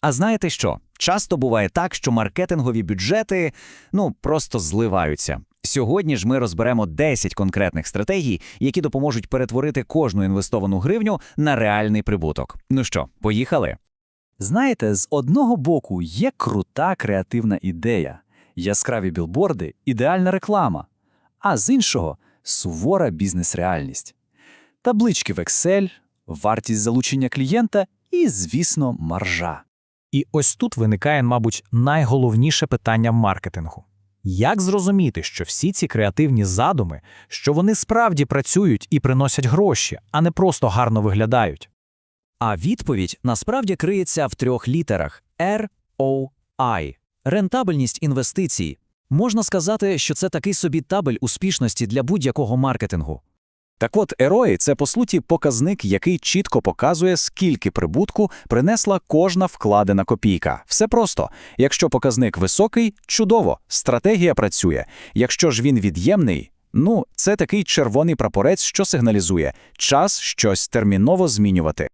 А знаєте що? Часто буває так, що маркетингові бюджети ну просто зливаються. Сьогодні ж ми розберемо 10 конкретних стратегій, які допоможуть перетворити кожну інвестовану гривню на реальний прибуток. Ну що, поїхали? Знаєте, з одного боку є крута креативна ідея, яскраві білборди, ідеальна реклама, а з іншого сувора бізнес-реальність. Таблички в Excel, вартість залучення клієнта і, звісно, маржа. І ось тут виникає, мабуть, найголовніше питання в маркетингу. Як зрозуміти, що всі ці креативні задуми, що вони справді працюють і приносять гроші, а не просто гарно виглядають? А відповідь насправді криється в трьох літерах ROI – рентабельність інвестицій. Можна сказати, що це такий собі табель успішності для будь-якого маркетингу. Так от, ерої це по суті показник, який чітко показує, скільки прибутку принесла кожна вкладена копійка. Все просто. Якщо показник високий, чудово, стратегія працює. Якщо ж він від'ємний, ну, це такий червоний прапорець, що сигналізує час щось терміново змінювати.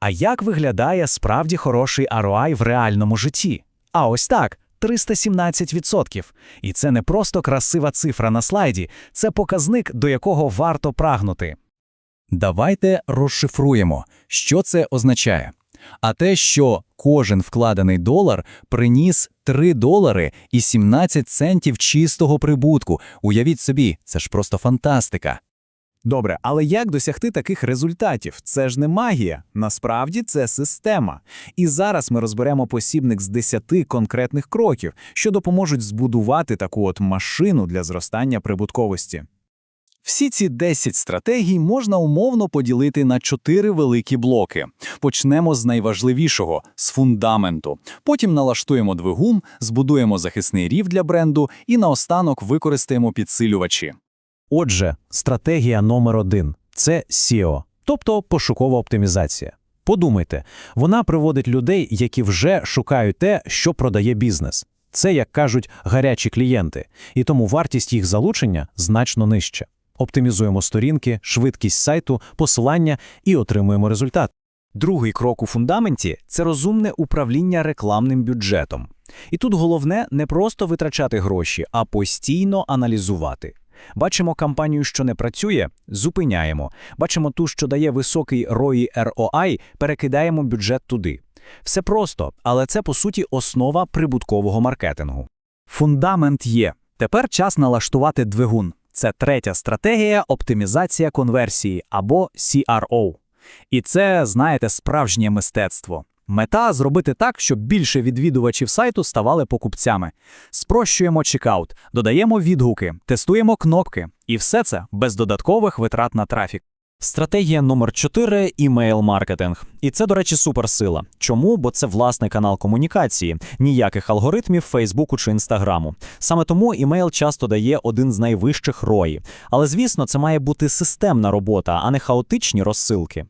А як виглядає справді хороший ROI в реальному житті? А ось так. 317%. І це не просто красива цифра на слайді, це показник, до якого варто прагнути. Давайте розшифруємо, що це означає. А те, що кожен вкладений долар приніс 3 долари і 17 центів чистого прибутку. Уявіть собі, це ж просто фантастика. Добре, але як досягти таких результатів? Це ж не магія. Насправді це система. І зараз ми розберемо посібник з 10 конкретних кроків, що допоможуть збудувати таку от машину для зростання прибутковості. Всі ці 10 стратегій можна умовно поділити на 4 великі блоки. Почнемо з найважливішого з фундаменту. Потім налаштуємо двигун, збудуємо захисний рів для бренду і наостанок використаємо підсилювачі. Отже, стратегія номер один це SEO, тобто пошукова оптимізація. Подумайте, вона приводить людей, які вже шукають те, що продає бізнес. Це, як кажуть, гарячі клієнти, і тому вартість їх залучення значно нижча. Оптимізуємо сторінки, швидкість сайту, посилання і отримуємо результат. Другий крок у фундаменті це розумне управління рекламним бюджетом. І тут головне не просто витрачати гроші, а постійно аналізувати. Бачимо кампанію, що не працює, зупиняємо. Бачимо ту, що дає високий ROI ROI, перекидаємо бюджет туди. Все просто, але це по суті основа прибуткового маркетингу. Фундамент є. Тепер час налаштувати двигун. Це третя стратегія оптимізація конверсії або CRO. І це, знаєте, справжнє мистецтво. Мета зробити так, щоб більше відвідувачів сайту ставали покупцями. Спрощуємо чекаут, додаємо відгуки, тестуємо кнопки, і все це без додаткових витрат на трафік. Стратегія номер 4 – імейл-маркетинг. І це, до речі, суперсила. Чому? Бо це власний канал комунікації, ніяких алгоритмів Фейсбуку чи Інстаграму. Саме тому імейл часто дає один з найвищих рої. Але, звісно, це має бути системна робота, а не хаотичні розсилки.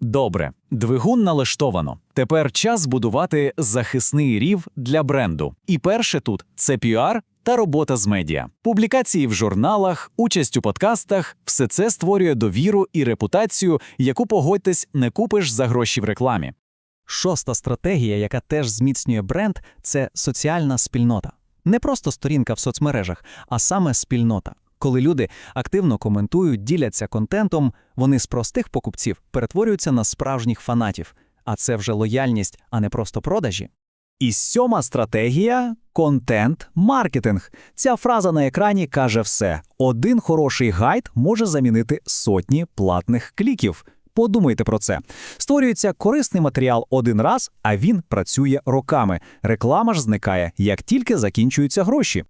Добре, двигун налаштовано. Тепер час будувати захисний рів для бренду. І перше тут це піар та робота з медіа. Публікації в журналах, участь у подкастах все це створює довіру і репутацію, яку погодьтесь, не купиш за гроші в рекламі. Шоста стратегія, яка теж зміцнює бренд, це соціальна спільнота. Не просто сторінка в соцмережах, а саме спільнота. Коли люди активно коментують, діляться контентом, вони з простих покупців перетворюються на справжніх фанатів. А це вже лояльність, а не просто продажі. І сьома стратегія контент-маркетинг. Ця фраза на екрані каже все: один хороший гайд може замінити сотні платних кліків. Подумайте про це. Створюється корисний матеріал один раз, а він працює роками. Реклама ж зникає, як тільки закінчуються гроші.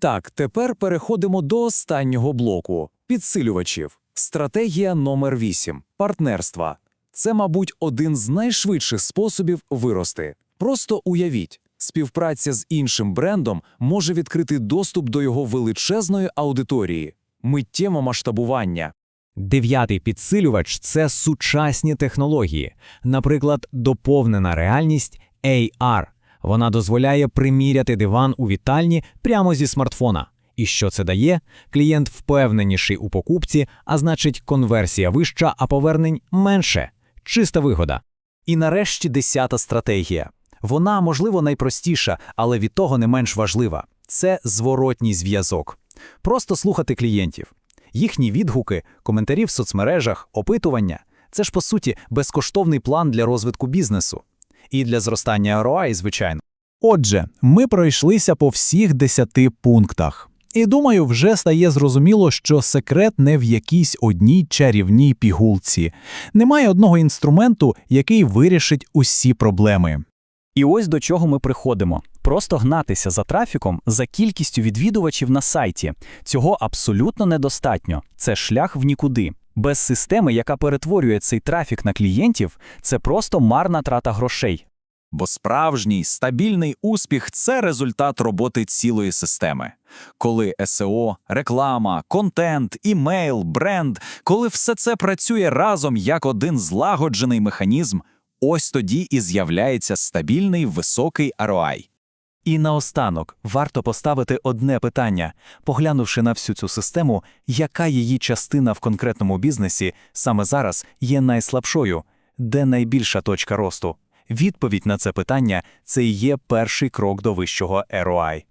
Так, тепер переходимо до останнього блоку підсилювачів. Стратегія номер 8 партнерства. Це, мабуть, один з найшвидших способів вирости. Просто уявіть, співпраця з іншим брендом може відкрити доступ до його величезної аудиторії, миттєво масштабування. Дев'ятий підсилювач це сучасні технології, наприклад, доповнена реальність AR. Вона дозволяє приміряти диван у вітальні прямо зі смартфона. І що це дає? Клієнт впевненіший у покупці, а значить, конверсія вища, а повернень менше. Чиста вигода. І нарешті десята стратегія Вона, можливо, найпростіша, але від того не менш важлива. Це зворотній зв'язок. Просто слухати клієнтів. Їхні відгуки, коментарі в соцмережах, опитування це ж, по суті, безкоштовний план для розвитку бізнесу. І для зростання ROI, звичайно. Отже, ми пройшлися по всіх десяти пунктах. І думаю, вже стає зрозуміло, що секрет не в якійсь одній чарівній пігулці. Немає одного інструменту, який вирішить усі проблеми. І ось до чого ми приходимо. Просто гнатися за трафіком, за кількістю відвідувачів на сайті. Цього абсолютно недостатньо. Це шлях в нікуди. Без системи, яка перетворює цей трафік на клієнтів, це просто марна трата грошей. Бо справжній стабільний успіх це результат роботи цілої системи. Коли СЕО, реклама, контент, імейл, бренд, коли все це працює разом як один злагоджений механізм, ось тоді і з'являється стабільний високий ROI. І наостанок варто поставити одне питання, поглянувши на всю цю систему, яка її частина в конкретному бізнесі саме зараз є найслабшою, де найбільша точка росту. Відповідь на це питання це і є перший крок до вищого ROI.